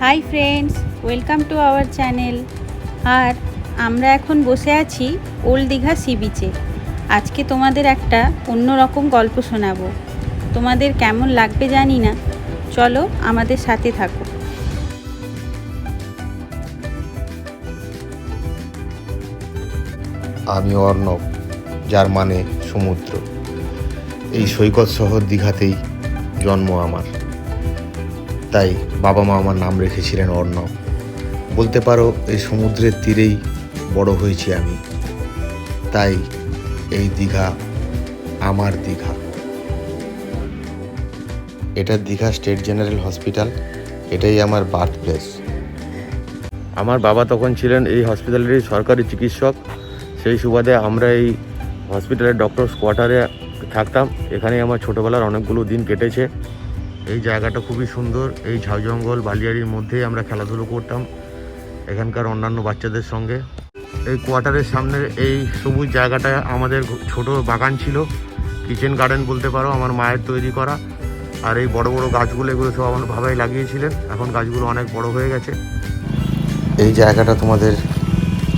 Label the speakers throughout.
Speaker 1: Hi friends, welcome to our channel. আর আমরা এখন বসে আছি ওল্ড দীঘা সি বিচে। আজকে তোমাদের একটা অন্য রকম গল্প শোনাবো। তোমাদের কেমন লাগবে জানি না। চলো আমাদের সাথে থাকো।
Speaker 2: আমি অর্ণব, যার মানে সমুদ্র। এই সৈকত শহর দীঘাতেই জন্ম আমার। তাই বাবা মা আমার নাম রেখেছিলেন অর্ণব বলতে পারো, এই সমুদ্রের তীরেই বড় হয়েছি আমি। তাই এই দীঘা আমার দীঘা। এটা দীঘা স্টেট জেনারেল হসপিটাল, এটাই আমার বার্থ প্লেস। আমার বাবা তখন ছিলেন এই হসপিটালেরই সরকারি চিকিৎসক। সেই সুবাদে আমরা এই হসপিটালের ডক্টরস কোয়ার্টারে থাকতাম। এখানেই আমার ছোটোবেলার অনেকগুলো দিন কেটেছে। এই জায়গাটা খুবই সুন্দর। এই ঝাউ জঙ্গল বালিয়াড়ির মধ্যেই আমরা খেলাধুলো করতাম, এখানকার অন্যান্য বাচ্চাদের সঙ্গে। এই কোয়ার্টারের সামনের এই সবুজ জায়গাটা আমাদের ছোট বাগান ছিল, কিচেন গার্ডেন বলতে পারো, আমার মায়ের তৈরি করা। আর এই বড় বড় গাছগুলো এগুলো সব আমার বাবাই লাগিয়েছিলেন। এখন গাছগুলো অনেক বড় হয়ে গেছে। এই জায়গাটা তোমাদের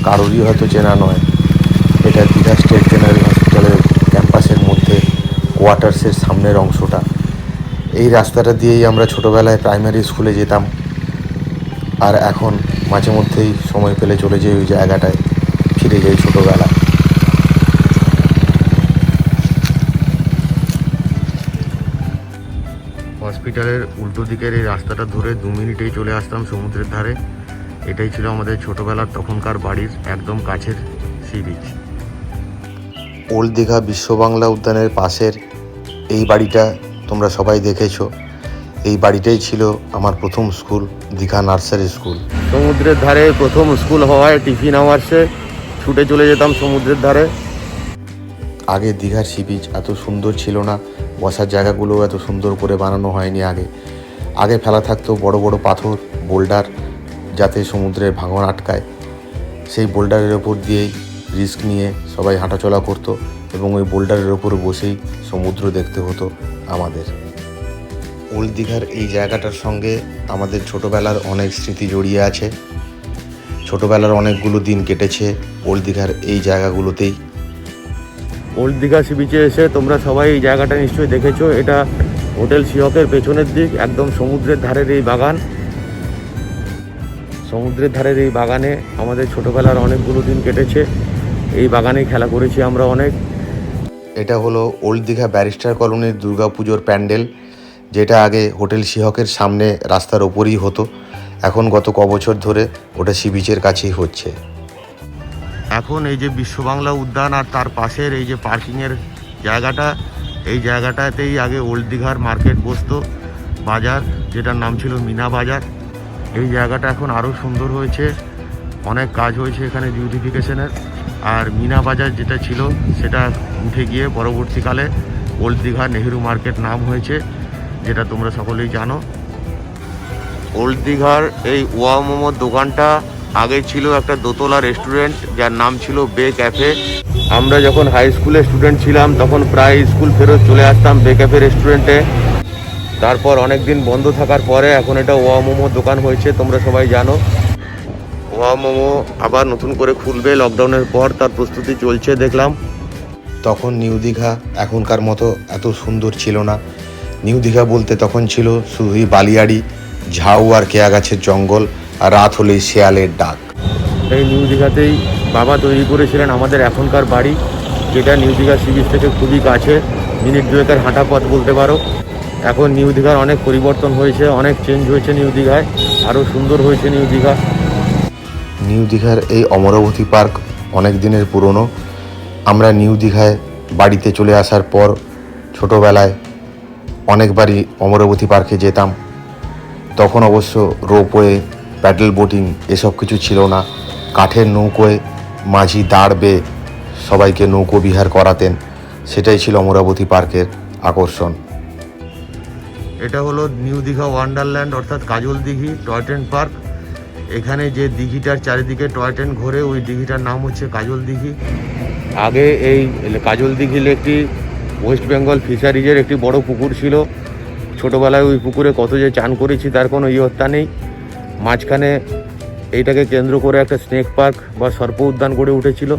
Speaker 2: কারোরই হয়তো চেনা নয়। এটা দীঘা স্টেট জেনারেল হসপিটালের ক্যাম্পাসের মধ্যে কোয়ার্টার্সের সামনের অংশটা। এই রাস্তাটা দিয়েই আমরা ছোটোবেলায় প্রাইমারি স্কুলে যেতাম। আর এখন মাঝে মধ্যেই সময় পেলে চলে যাই ওই জায়গাটায় ফিরে যাই ছোটোবেলায়। হসপিটালের উল্টো দিকের এই রাস্তাটা ধরে দু মিনিটেই চলে আসতাম সমুদ্রের ধারে। এটাই ছিল আমাদের ছোটোবেলার তখনকার বাড়ির একদম কাছের সি বিচ ওল্ড দীঘা বিশ্ব বাংলা উদ্যানের পাশের এই বাড়িটা তোমরা সবাই দেখেছ। এই বাড়িটাই ছিল আমার প্রথম স্কুল দীঘা নার্সারি স্কুল। সমুদ্রের ধারে প্রথম স্কুল হওয়ায় টিফিন আওয়ার্সে ছুটে চলে যেতাম সমুদ্রের ধারে। আগে দীঘার সি বিচ এত সুন্দর ছিল না বসার জায়গাগুলো এত সুন্দর করে বানানো হয়নি আগে। আগে ফেলা থাকতো বড় বড় পাথর বোল্ডার যাতে সমুদ্রের ভাঙন আটকায়। সেই বোল্ডারের ওপর দিয়েই রিস্ক নিয়ে সবাই হাঁটাচলা করতো এবং ওই বোল্ডারের ওপর বসেই সমুদ্র দেখতে হতো। আমাদের। ওল্ড দীঘার এই জায়গাটার সঙ্গে আমাদের ছোটোবেলার অনেক স্মৃতি জড়িয়ে আছে। ছোটোবেলার অনেকগুলো দিন কেটেছে ওল্ড দীঘার এই জায়গাগুলোতেই। ওল্ড দীঘা সি বিচে এসে তোমরা সবাই এই জায়গাটা নিশ্চয়ই দেখেছ। এটা হোটেল সিহকের পেছনের দিক, একদম সমুদ্রের ধারের এই বাগান। সমুদ্রের ধারের এই বাগানে আমাদের ছোটোবেলার অনেকগুলো দিন কেটেছে। এই বাগানেই খেলা করেছি আমরা অনেক। এটা হলো ওল্ড দীঘা ব্যারিস্টার কলোনির দুর্গাপুজোর প্যান্ডেল, যেটা আগে হোটেল সিহকের সামনে রাস্তার ওপরই হতো। এখন গত ক বছর ধরে ওটা সি বিচের কাছেই হচ্ছে। এখন এই যে বিশ্ববাংলা উদ্যান আর তার পাশের এই যে পার্কিংয়ের জায়গাটা, এই জায়গাটাতেই আগে ওল্ড দীঘার মার্কেট বসতো বাজার, যেটার নাম ছিল মিনা বাজার। এই জায়গাটা এখন আরও সুন্দর হয়েছে। অনেক কাজ হয়েছে এখানে বিউটিফিকেশনের আর মিনা বাজার যেটা ছিল, সেটা উঠে গিয়ে পরবর্তীকালে ওল্ড দীঘা নেহেরু মার্কেট নাম হয়েছে, যেটা তোমরা সকলেই জানো। ওল্ড দীঘার এই ওয়া মোমোর দোকানটা আগে ছিল একটা দোতলা রেস্টুরেন্ট, যার নাম ছিল বে ক্যাফে। আমরা যখন হাই স্কুলে স্টুডেন্ট ছিলাম, তখন প্রায় স্কুল ফেরত চলে আসতাম বে ক্যাফে রেস্টুরেন্টে। তারপর অনেক দিন বন্ধ থাকার পরে এখন এটা ওয়া মোমোর দোকান হয়েছে, তোমরা সবাই জানো। ওয়া মোমো আবার নতুন করে খুলবে লকডাউনের পর তার প্রস্তুতি চলছে দেখলাম। তখন নিউ দীঘা এখনকার মতো এত সুন্দর ছিল না। নিউ দীঘা বলতে তখন ছিল শুধুই বালিয়াড়ি ঝাউ আর কেয়া গাছের জঙ্গল আর রাত হলেই শেয়ালের ডাক। এই নিউ দীঘাতেই বাবা তৈরি করেছিলেন আমাদের এখনকার বাড়ি যেটা নিউ দীঘা সি বিচ থেকে খুবই কাছে মিনিট দুয়েকের হাঁটা পথ বলতে পারো। এখন নিউ দীঘার অনেক পরিবর্তন হয়েছে অনেক চেঞ্জ হয়েছে নিউ দীঘায় আরও সুন্দর হয়েছে নিউ দীঘা। নিউ দীঘার এই অমরাবতী পার্ক অনেক দিনের পুরনো। আমরা নিউ দীঘায় বাড়িতে চলে আসার পর ছোটোবেলায় অনেকবারই অমরাবতী পার্কে যেতাম। তখন অবশ্য রোপওয়ে, প্যাডেল বোটিং এসব কিছু ছিল না। কাঠের নৌকোয় মাঝি দাঁড় বেয়ে সবাইকে নৌকো বিহার করাতেন। সেটাই ছিল অমরাবতী পার্কের আকর্ষণ। এটা হলো নিউ দীঘা ওয়ান্ডারল্যান্ড, অর্থাৎ Kajal Dighi, toy train park. এখানে যে দিঘিটার চারিদিকে টয় ট্রেন ঘোরে, ওই দিঘিটার নাম হচ্ছে কাজল দিঘি। আগে এই কাজল দিঘির একটি ওয়েস্ট বেঙ্গল ফিশারিজের একটি বড় পুকুর ছিল। ছোটোবেলায় ওই পুকুরে কত যে চান করেছি, তার কোনো ইয়ত্তা নেই। মাঝখানে এইটাকে কেন্দ্র করে একটা স্নেক পার্ক বা সর্প উদ্যান গড়ে উঠেছিল।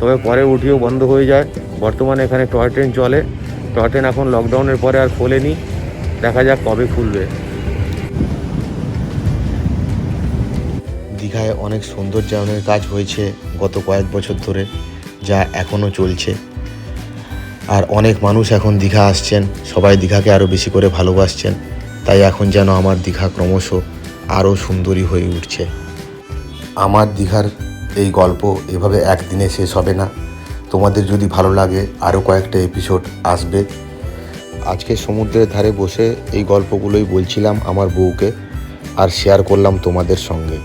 Speaker 2: তবে পরে উঠিয়েও বন্ধ হয়ে যায়। বর্তমানে এখানে টয় ট্রেন চলে। টয় ট্রেন এখন লকডাউনের পরে আর খোলেনি। দেখা যাক কবে খুলবে। দীঘায় অনেক সৌন্দর্যায়নের কাজ হয়েছে গত কয়েক বছর ধরে, যা এখনও চলছে। আর অনেক মানুষ এখন দীঘা আসছেন, সবাই দীঘাকে আরও বেশি করে ভালোবাসছেন। তাই এখন যেন আমার দীঘা ক্রমশ আরও সুন্দরী হয়ে উঠছে। আমার দীঘার এই গল্প এভাবে একদিনে শেষ হবে না। তোমাদের যদি ভালো লাগে, আরও কয়েকটা এপিসোড আসবে। আজকে সমুদ্রের ধারে বসে এই গল্পগুলোই বলছিলাম আমার বউকে, আর শেয়ার করলাম তোমাদের সঙ্গে।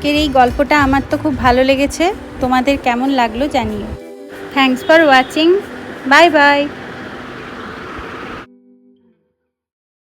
Speaker 1: আজকের এই গল্পটা আমার তো খুব ভালো লেগেছে। তোমাদের কেমন লাগল জানিও। Thanks for watching bye bye